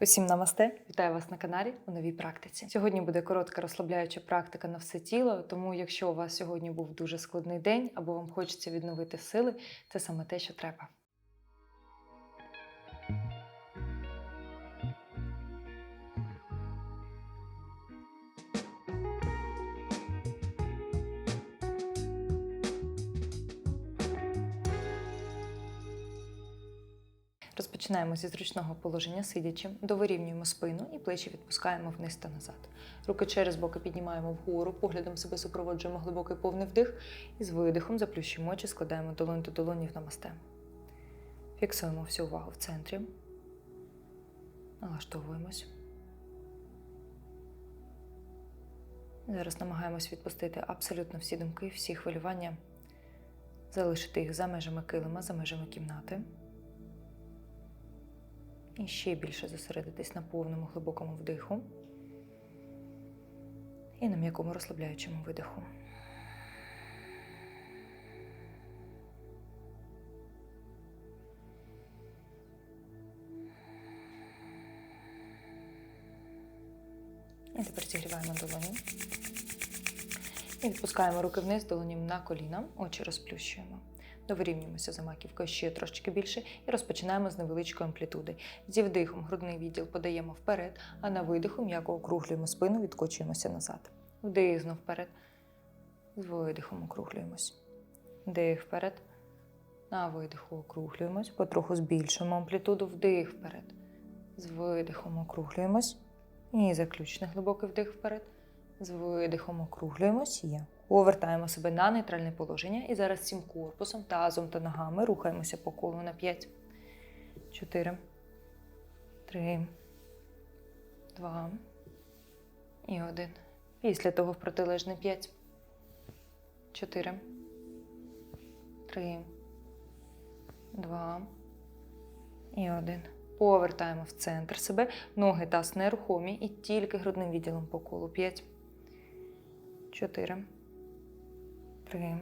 Усім намасте! Вітаю вас на каналі у новій практиці. Сьогодні буде коротка розслабляюча практика на все тіло. Тому, якщо у вас сьогодні був дуже складний день або вам хочеться відновити сили, це саме те, що треба. Розпочинаємо зі зручного положення сидячи, довирівнюємо спину і плечі відпускаємо вниз та назад. Руки через боки піднімаємо вгору, поглядом себе супроводжуємо глибокий повний вдих і з видихом заплющуємо очі, складаємо долонь до долоні в намасте. Фіксуємо всю увагу в центрі. Налаштовуємось. Зараз намагаємось відпустити абсолютно всі думки, всі хвилювання, залишити їх за межами килима, за межами кімнати. І ще більше зосередитись на повному глибокому вдиху і на м'якому розслабляючому видиху. І тепер зігріваємо долоні. І відпускаємо руки вниз, долонями на коліна, очі розплющуємо. Довирівнюємося за маківкою ще трошки більше і розпочинаємо з невеличкої амплітуди. Зі вдихом грудний відділ подаємо вперед, а на видиху м'яко округлюємо спину, відкочуємося назад. Вдих знов вперед. З видихом округлюємось. Вдих вперед. На видиху округлюємось. Потроху збільшуємо амплітуду. Вдих вперед. З видихом округлюємось. І заключний глибокий вдих вперед. З видихом округлюємось. Є. Повертаємо себе на нейтральне положення. І зараз всім корпусом, тазом та ногами рухаємося по колу на 5, 4, 3, 2 і 1. Після того в протилежний 5, 4, 3, 2 і 1. Повертаємо в центр себе. Ноги таз нерухомі і тільки грудним відділом по колу. 5, 4, Три,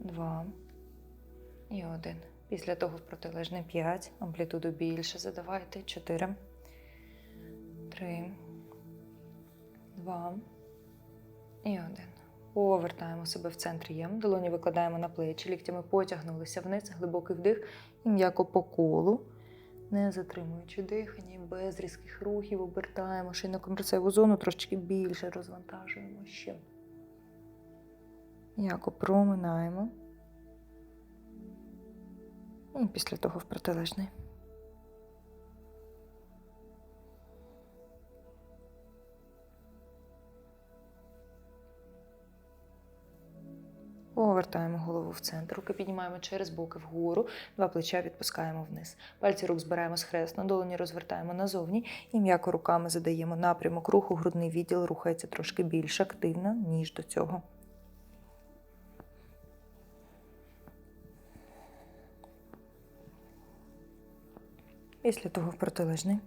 два і один. Після того в протилежний п'ять. Амплітуду більше задавайте. Чотири. Три. Два. І один. Повертаємо себе в центр єм. Долоні викладаємо на плечі, ліктями потягнулися вниз, глибокий вдих і м'яко по колу. Не затримуючи дихання, без різких рухів, обертаємо шийно-компресивну зону, трошки більше розвантажуємо ще. М'яко проминаємо. І після того в протилежний. Повертаємо голову в центр, руки піднімаємо через боки вгору, два плеча відпускаємо вниз. Пальці рук збираємо схресно, долоні розвертаємо назовні і м'яко руками задаємо напрямок руху, грудний відділ рухається трошки більш активно, ніж до цього. Після того в протилежний.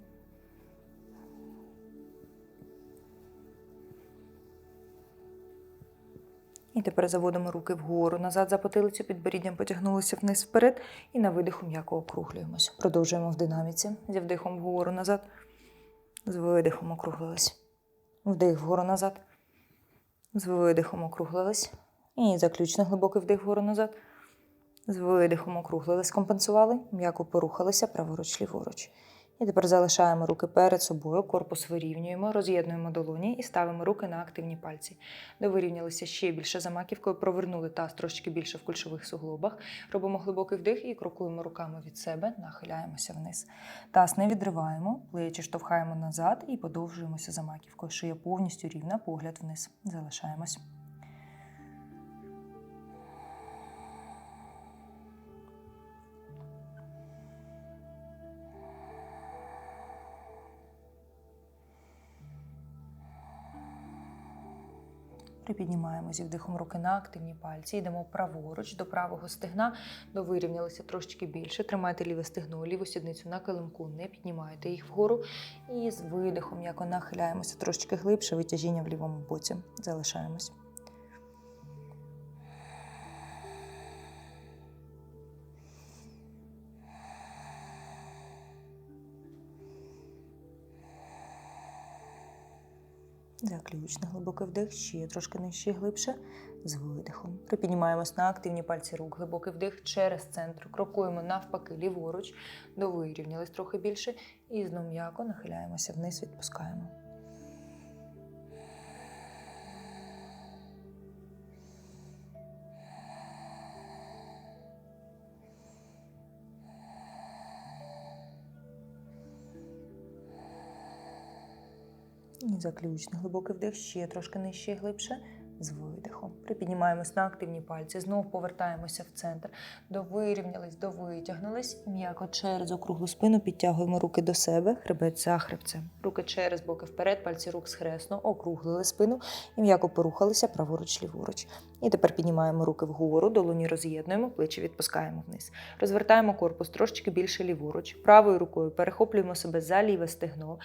І тепер заводимо руки вгору, назад за потилицю, підборіддям потягнулися вниз вперед і на видиху м'яко округлюємося. Продовжуємо в динаміці. Зі вдихом вгору назад. З видихом округлились. Вдих вгору назад. З видихом округлились. І заключний глибокий вдих вгору назад. З видихом округлились, компенсували, м'яко порухалися праворуч, ліворуч. І тепер залишаємо руки перед собою, корпус вирівнюємо, роз'єднуємо долоні і ставимо руки на активні пальці. Довирівнялися ще більше за маківкою, провернули таз трошки більше в кульшових суглобах. Робимо глибокий вдих і крокуємо руками від себе, нахиляємося вниз. Таз не відриваємо, плечі штовхаємо назад і подовжуємося за маківкою. Шия повністю рівна, погляд вниз. Залишаємось. Припіднімаємо зі вдихом руки на активні пальці. Йдемо праворуч до правого стегна, довирівнялися трошечки більше. Тримайте ліве стегно, ліву сідницю на килимку, не піднімайте їх вгору. І з видихом, м'яко нахиляємося трошечки глибше, витяжіння в лівому боці. Залишаємось. Заключний глибокий вдих, ще трошки нижче глибше. З видихом. Припіднімаємось на активні пальці рук. Глибокий вдих через центр. Крокуємо навпаки, ліворуч. Довирівнялись трохи більше. І знов м'яко нахиляємося вниз, відпускаємо. І заключний глибокий вдих, ще трошки нижче і глибше. З видихом. Припіднімаємось на активні пальці, знову повертаємося в центр. Довирівнялись, довитягнулись. М'яко через округлу спину підтягуємо руки до себе, хребець за хребцем. Руки через боки вперед, пальці рук схресно, округлили спину і м'яко порухалися праворуч, ліворуч. І тепер піднімаємо руки вгору, долоні роз'єднуємо, плечі відпускаємо вниз. Розвертаємо корпус трошечки більше ліворуч. Правою рукою перехоплюємо себе за ліве стегно.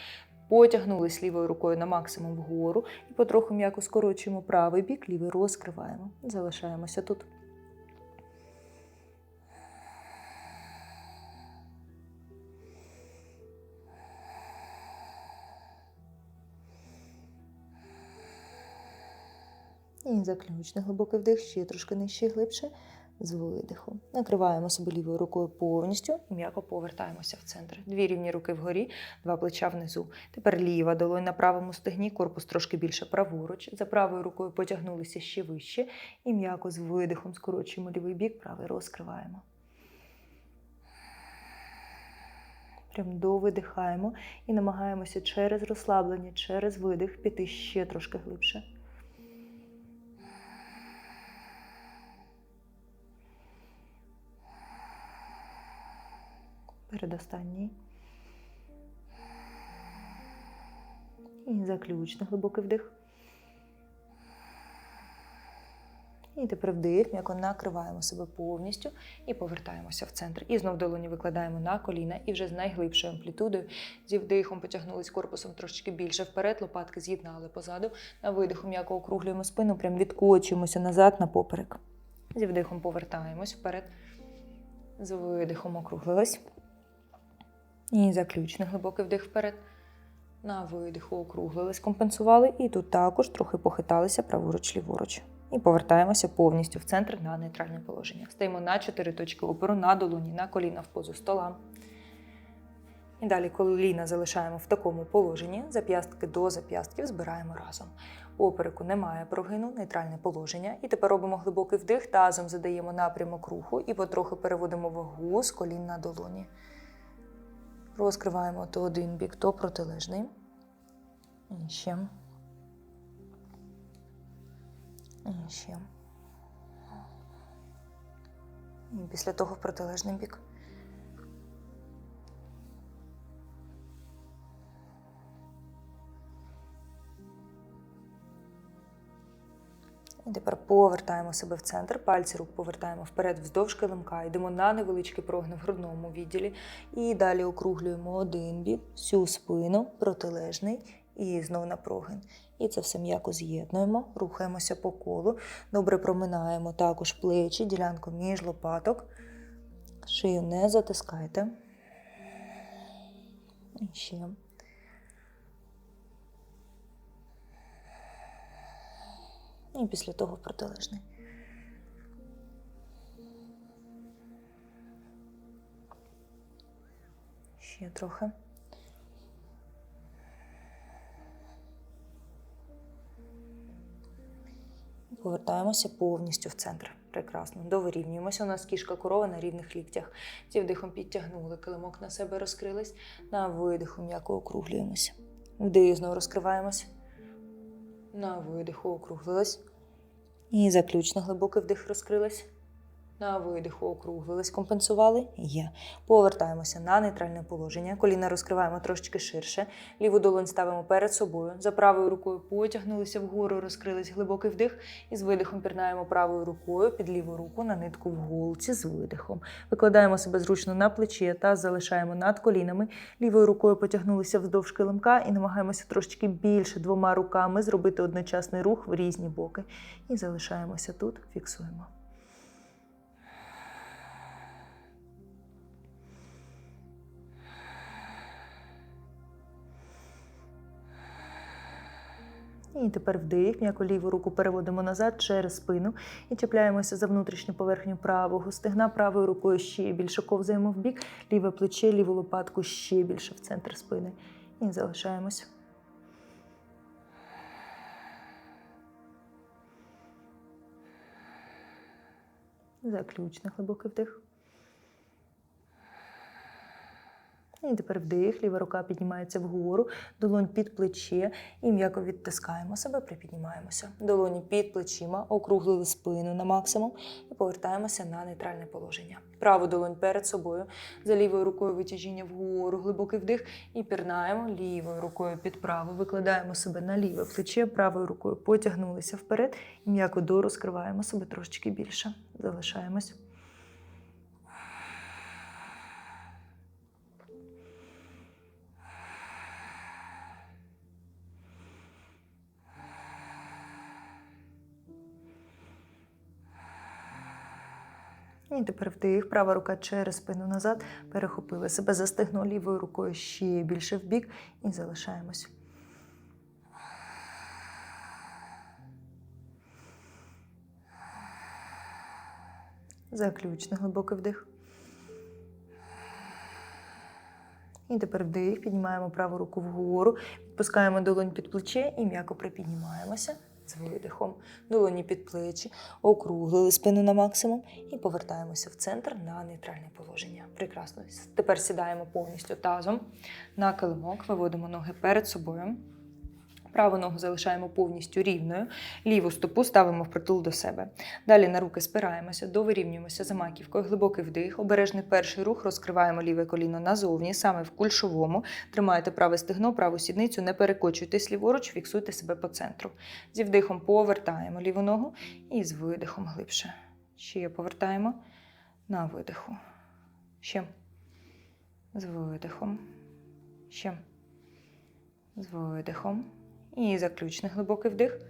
Потягнулись лівою рукою на максимум вгору і потроху м'яко скорочуємо правий бік, лівий розкриваємо. Залишаємося тут. І заключний глибокий вдих, ще трошки нижче і глибше з видихом. Накриваємо себе лівою рукою повністю і м'яко повертаємося в центр. Дві рівні руки вгорі, два плеча внизу. Тепер ліва долонь на правому стегні, корпус трошки більше праворуч. За правою рукою потягнулися ще вище і м'яко з видихом скорочуємо лівий бік, правий розкриваємо. Прям довидихаємо і намагаємося через розслаблення, через видих піти ще трошки глибше. Передостанній. І заключний глибокий вдих. І тепер вдих, м'яко накриваємо себе повністю і повертаємося в центр. І знов долоні викладаємо на коліна і вже з найглибшою амплітудою. Зі вдихом потягнулись корпусом трошечки більше вперед, лопатки з'єднали позаду. На видиху м'яко округлюємо спину, прям відкочуємося назад на поперек. Зі вдихом повертаємось вперед. З видихом округлились. І заключний глибокий вдих вперед. На видиху округлились, компенсували. І тут також трохи похиталися праворуч, ліворуч. І повертаємося повністю в центр на нейтральне положення. Стаємо на чотири точки опору на долоні, на коліна в позу стола. І далі коліна залишаємо в такому положенні. Зап'ястки до зап'ястків збираємо разом. Попереку немає прогину, нейтральне положення. І тепер робимо глибокий вдих, тазом задаємо напрямок руху і потроху переводимо вагу з колін на долоні. Розкриваємо то один бік, то протилежний. І ще. І ще. І після того в протилежний бік. І тепер повертаємо себе в центр, пальці рук повертаємо вперед вздовж килимка, йдемо на невеличкий прогин в грудному відділі. І далі округлюємо один бік, всю спину, протилежний і знову на прогин. І це все м'яко з'єднуємо, рухаємося по колу. Добре проминаємо також плечі, ділянку між лопаток. Шию не затискайте. І ще. І після того протилежний. Ще трохи. Повертаємося повністю в центр. Прекрасно. Довирівнюємося. У нас кішка корова на рівних ліктях. Ці вдихом підтягнули, килимок на себе розкрились. На видиху м'яко округлюємося. Вдих, знову розкриваємося. На видиху округлилась. І заключно глибокий вдих розкрилась. На видиху округлились, компенсували. Є. Повертаємося на нейтральне положення. Коліна розкриваємо трошечки ширше. Ліву долонь ставимо перед собою. За правою рукою потягнулися вгору, розкрились глибокий вдих. І з видихом пірнаємо правою рукою під ліву руку на нитку в голці з видихом. Викладаємо себе зручно на плечі та залишаємо над колінами. Лівою рукою потягнулися вздовж килимка і намагаємося трошечки більше двома руками зробити одночасний рух в різні боки. І залишаємося тут, фіксуємо. І тепер вдих, м'яко ліву руку переводимо назад через спину і чіпляємося за внутрішню поверхню правого стегна. Правою рукою ще більше ковзаємо в бік, ліве плече, ліву лопатку ще більше в центр спини. І залишаємось. Заключний глибокий вдих. І тепер вдих, ліва рука піднімається вгору, долонь під плече і м'яко відтискаємо себе, припіднімаємося. Долоні під плечима, округлили спину на максимум і повертаємося на нейтральне положення. Праву долонь перед собою, за лівою рукою витяжіння вгору, глибокий вдих і пірнаємо лівою рукою під праву, викладаємо себе на ліве плече, правою рукою потягнулися вперед і м'яко дорозкриваємо себе трошечки більше. Залишаємось. І тепер вдих, права рука через спину назад, перехопили себе, застигнули лівою рукою ще більше в бік і залишаємось. Заключний глибокий вдих. І тепер вдих, піднімаємо праву руку вгору, підпускаємо долонь під плече і м'яко припіднімаємося з видихом. Долоні під плечі, округлили спину на максимум і повертаємося в центр на нейтральне положення. Прекрасно. Тепер сідаємо повністю тазом на килимок, виводимо ноги перед собою. Праву ногу залишаємо повністю рівною, ліву стопу ставимо впритул до себе. Далі на руки спираємося, довирівнюємося за маківкою, глибокий вдих, обережний перший рух, розкриваємо ліве коліно назовні, саме в кульшовому. Тримаєте праве стегно, праву сідницю, не перекочуйтесь ліворуч, фіксуйте себе по центру. Зі вдихом повертаємо ліву ногу і з видихом глибше. Ще повертаємо на видиху. Ще. З видихом. Ще. З видихом. І заключний глибокий вдих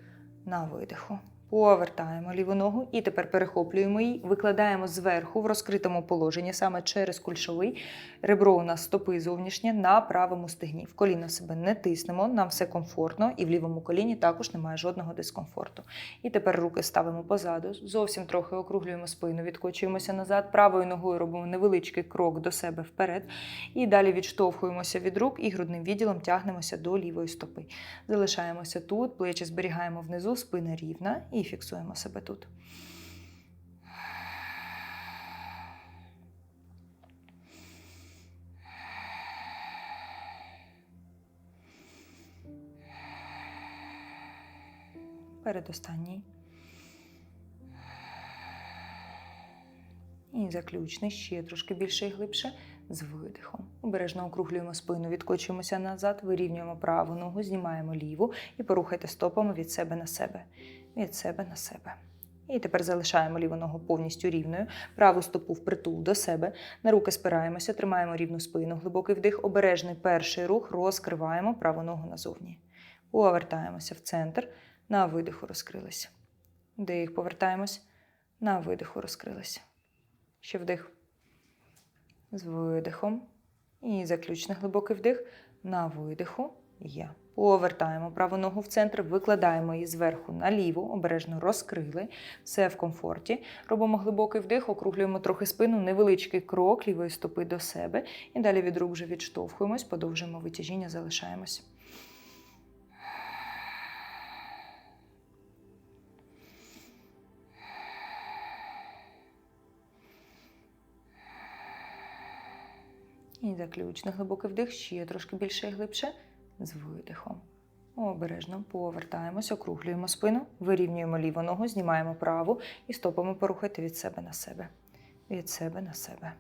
на видиху. Повертаємо ліву ногу і тепер перехоплюємо її, викладаємо зверху в розкритому положенні, саме через кульшовий. Ребро у нас стопи зовнішнє на правому стегні. В коліно себе не тиснемо, нам все комфортно, і в лівому коліні також немає жодного дискомфорту. І тепер руки ставимо позаду, зовсім трохи округлюємо спину, відкочуємося назад. Правою ногою робимо невеличкий крок до себе вперед. І далі відштовхуємося від рук і грудним відділом тягнемося до лівої стопи. Залишаємося тут, плечі зберігаємо внизу, спина рівна і фіксуємо себе тут. Передостанній. І заключний ще трошки більше і глибше з видихом. Обережно округлюємо спину, відкочуємося назад, вирівнюємо праву ногу, знімаємо ліву і порухайте стопами від себе на себе. Від себе на себе. І тепер залишаємо ліву ногу повністю рівною, праву стопу впритул до себе. На руки спираємося, тримаємо рівну спину, глибокий вдих, обережний перший рух, розкриваємо праву ногу назовні. Повертаємося в центр, на видиху розкрилися. Вдих, повертаємось, на видиху розкрилися. Ще вдих. З видихом. І заключний глибокий вдих. На видиху є. Повертаємо праву ногу в центр, викладаємо її зверху на ліву, обережно розкрили. Все в комфорті. Робимо глибокий вдих, округлюємо трохи спину, невеличкий крок лівої стопи до себе. І далі від рук вже відштовхуємось, подовжуємо витяжіння, залишаємось. І заключний глибокий вдих, ще трошки більше і глибше з видихом. Обережно повертаємось, округлюємо спину, вирівнюємо ліву ногу, знімаємо праву і стопами порухайте від себе на себе. Від себе на себе.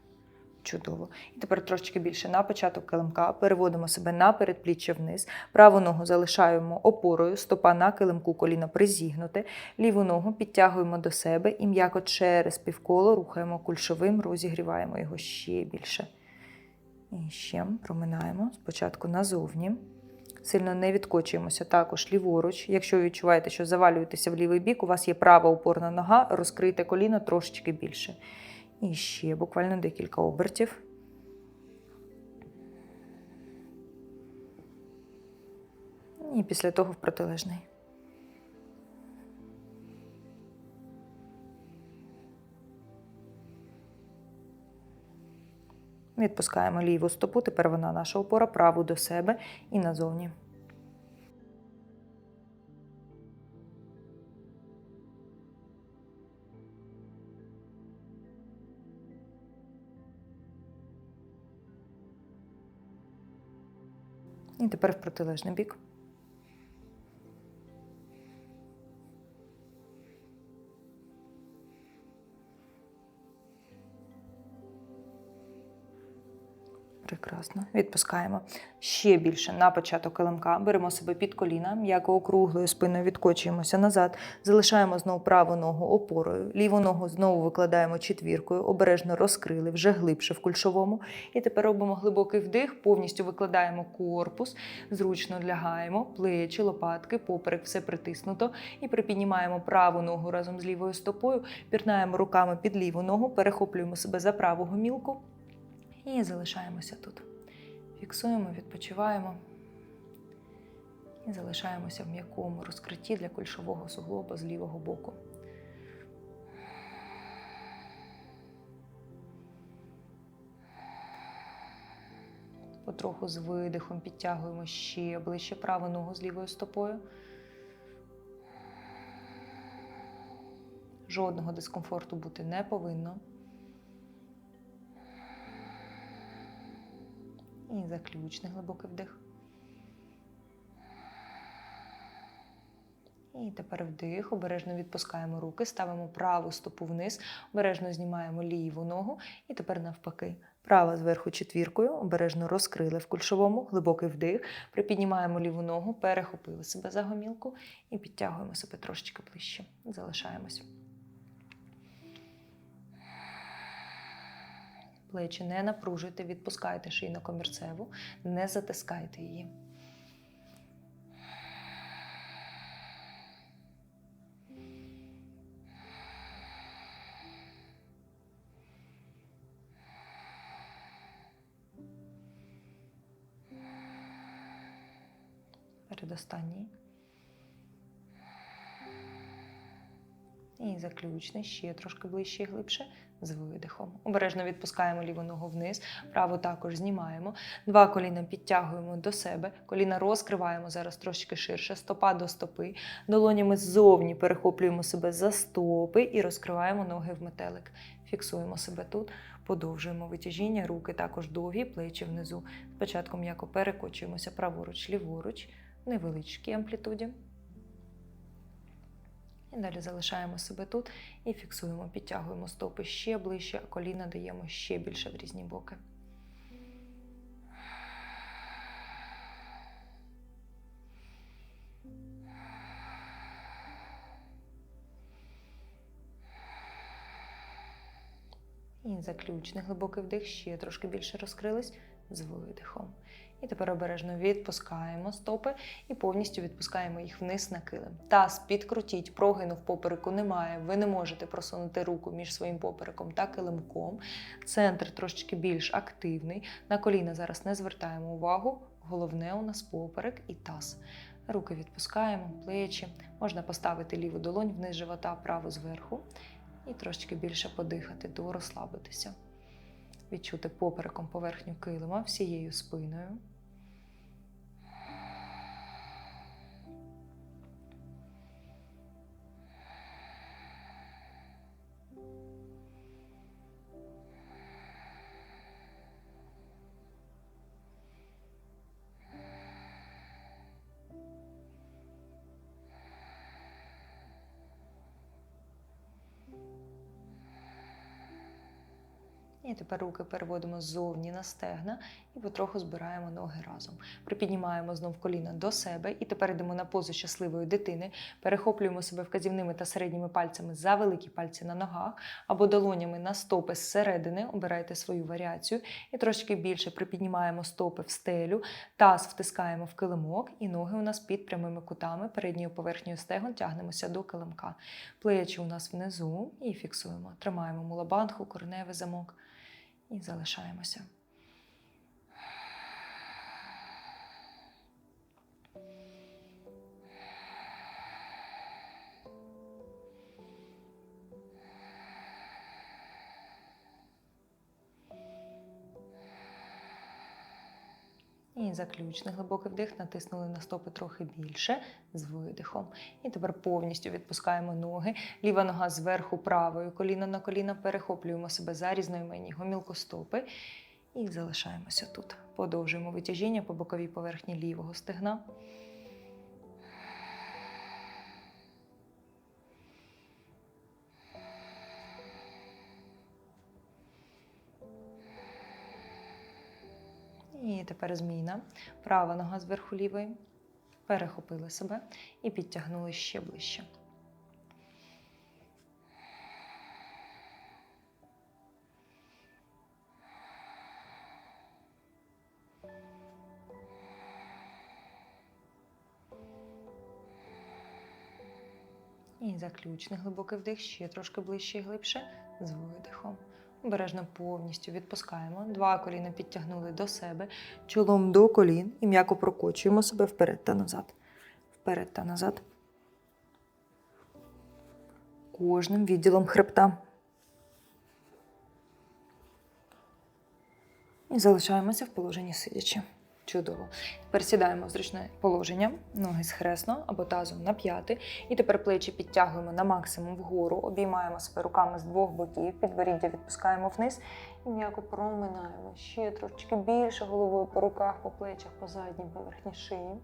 Чудово. І тепер трошки більше на початок килимка. Переводимо себе на передпліччя вниз. Праву ногу залишаємо опорою, стопа на килимку, коліно призігнуте. Ліву ногу підтягуємо до себе і м'яко через півколо рухаємо кульшовим, розігріваємо його ще більше. І ще проминаємо спочатку назовні. Сильно не відкочуємося також ліворуч. Якщо ви відчуваєте, що завалюєтеся в лівий бік, у вас є права опорна нога, розкрийте коліно трошечки більше. І ще буквально декілька обертів. І після того в протилежний. Відпускаємо ліву стопу, тепер вона наша опора, праву до себе і назовні. І тепер в протилежний бік. Прекрасно. Відпускаємо ще більше на початок килимка. Беремо себе під коліна, м'яко округлою спиною відкочуємося назад. Залишаємо знову праву ногу опорою. Ліву ногу знову викладаємо четвіркою, обережно розкрили, вже глибше в кульшовому. І тепер робимо глибокий вдих, повністю викладаємо корпус, зручно лягаємо, плечі, лопатки, поперек, все притиснуто. І припіднімаємо праву ногу разом з лівою стопою, пірнаємо руками під ліву ногу, перехоплюємо себе за праву гомілку. І залишаємося тут. Фіксуємо, відпочиваємо і залишаємося в м'якому розкритті для кульшового суглоба з лівого боку. Потроху з видихом підтягуємо ще ближче праву ногу з лівою стопою. Жодного дискомфорту бути не повинно. І заключний глибокий вдих. І тепер вдих, обережно відпускаємо руки, ставимо праву стопу вниз, обережно знімаємо ліву ногу. І тепер навпаки. Права зверху четвіркою, обережно розкрили в кульшовому, глибокий вдих. Припіднімаємо ліву ногу, перехопили себе за гомілку і підтягуємо себе трошечки ближче. Залишаємось. Плечі не напружуйте, відпускайте шийно комірцеву, не затискайте її. Передостанній. І заключний, ще трошки ближче і глибше, з видихом. Обережно відпускаємо ліву ногу вниз, праву також знімаємо. Два коліна підтягуємо до себе, коліна розкриваємо зараз трошки ширше, стопа до стопи. Долонями ззовні перехоплюємо себе за стопи і розкриваємо ноги в метелик. Фіксуємо себе тут, подовжуємо витяжіння, руки також довгі, плечі внизу. Спочатку м'яко перекочуємося праворуч, ліворуч, невеличкій амплітуді. І далі залишаємо себе тут і фіксуємо, підтягуємо стопи ще ближче, а коліна даємо ще більше в різні боки. І заключний глибокий вдих, ще трошки більше розкрились з видихом. І тепер обережно відпускаємо стопи і повністю відпускаємо їх вниз на килим. Таз підкрутіть, прогину в попереку немає. Ви не можете просунути руку між своїм попереком та килимком. Центр трошечки більш активний. На коліна зараз не звертаємо увагу. Головне у нас поперек і таз. Руки відпускаємо, плечі. Можна поставити ліву долонь вниз живота, праву зверху. І трошечки більше подихати, дорозслабитися відчути попереком поверхню килима всією спиною. І тепер руки переводимо ззовні на стегна і потроху збираємо ноги разом. Припіднімаємо знов коліна до себе і тепер йдемо на позу щасливої дитини. Перехоплюємо себе вказівними та середніми пальцями за великі пальці на ногах або долонями на стопи зсередини. Обирайте свою варіацію. І трошки більше припіднімаємо стопи в стелю, таз втискаємо в килимок, і ноги у нас під прямими кутами, передньою поверхнею стегон тягнемося до килимка. Плечі у нас внизу і фіксуємо. Тримаємо мулабанху, кореневий замок і залишаємося. Заключний глибокий вдих, натиснули на стопи трохи більше з видихом. І тепер повністю відпускаємо ноги. Ліва нога зверху правою, коліно на коліно, перехоплюємо себе за різноіменні гомілкостопи. І залишаємося тут. Подовжуємо витяжіння по боковій поверхні лівого стегна. І тепер зміна. Права нога зверху лівої. Перехопили себе і підтягнули ще ближче. І заключний глибокий вдих, ще трошки ближче і глибше з видихом. Обережно повністю відпускаємо. Два коліна підтягнули до себе, чолом до колін і м'яко прокочуємо себе вперед та назад. Вперед та назад. Кожним відділом хребта. І залишаємося в положенні сидячи. Чудово. Тепер сідаємо в зручне положення, ноги схресно або тазом на п'яти. І тепер плечі підтягуємо на максимум вгору, обіймаємо себе руками з двох боків, підборіддя відпускаємо вниз і м'яко проминаємо. Ще трошечки більше головою по руках, по плечах, по задній поверхні шиї.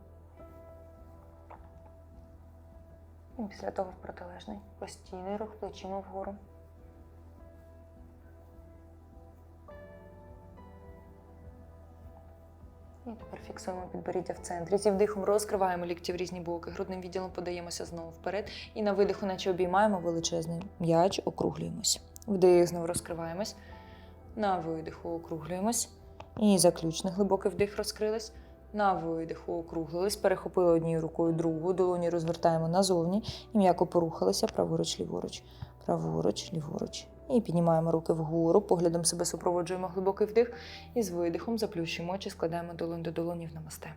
І після того в протилежний постійний рух плечима вгору. І тепер фіксуємо підборіддя в центрі. Зі вдихом розкриваємо лікті в різні боки, грудним відділом подаємося знову вперед. І на видиху, наче обіймаємо величезний м'яч, округлюємось. Вдих, знову розкриваємось. На видиху округлюємось. І заключний глибокий вдих розкрились. На видиху округлились, перехопили однією рукою другу, долоні розвертаємо назовні і м'яко порухалися праворуч, ліворуч, праворуч, ліворуч. І піднімаємо руки вгору, поглядом себе супроводжуємо глибокий вдих і з видихом заплющуємо очі, складаємо долонь до долоні в намасте.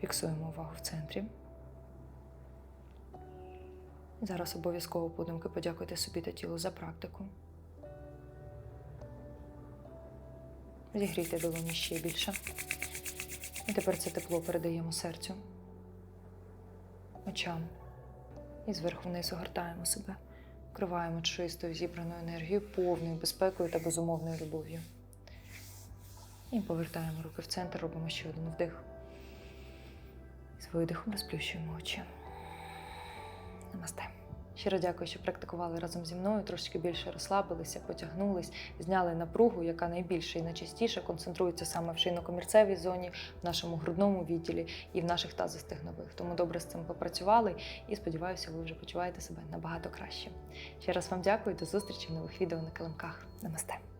Фіксуємо увагу в центрі. Зараз обов'язково подумки подякуйте собі та тілу за практику. Зігрійте долоні ще більше. І тепер це тепло передаємо серцю, очам. І зверху вниз огортаємо себе. Вкриваємо чистою зібраною енергією, повною безпекою та безумовною любов'ю. І повертаємо руки в центр, робимо ще один вдих. З видихом розплющуємо очі. Намасте. Щиро дякую, що практикували разом зі мною, трошки більше розслабилися, потягнулись, зняли напругу, яка найбільше і найчастіше концентрується саме в шийно-комірцевій зоні, в нашому грудному відділі і в наших тазостегнових. Тому добре з цим попрацювали і сподіваюся, ви вже почуваєте себе набагато краще. Ще раз вам дякую, до зустрічі в нових відео на килимках. Намасте!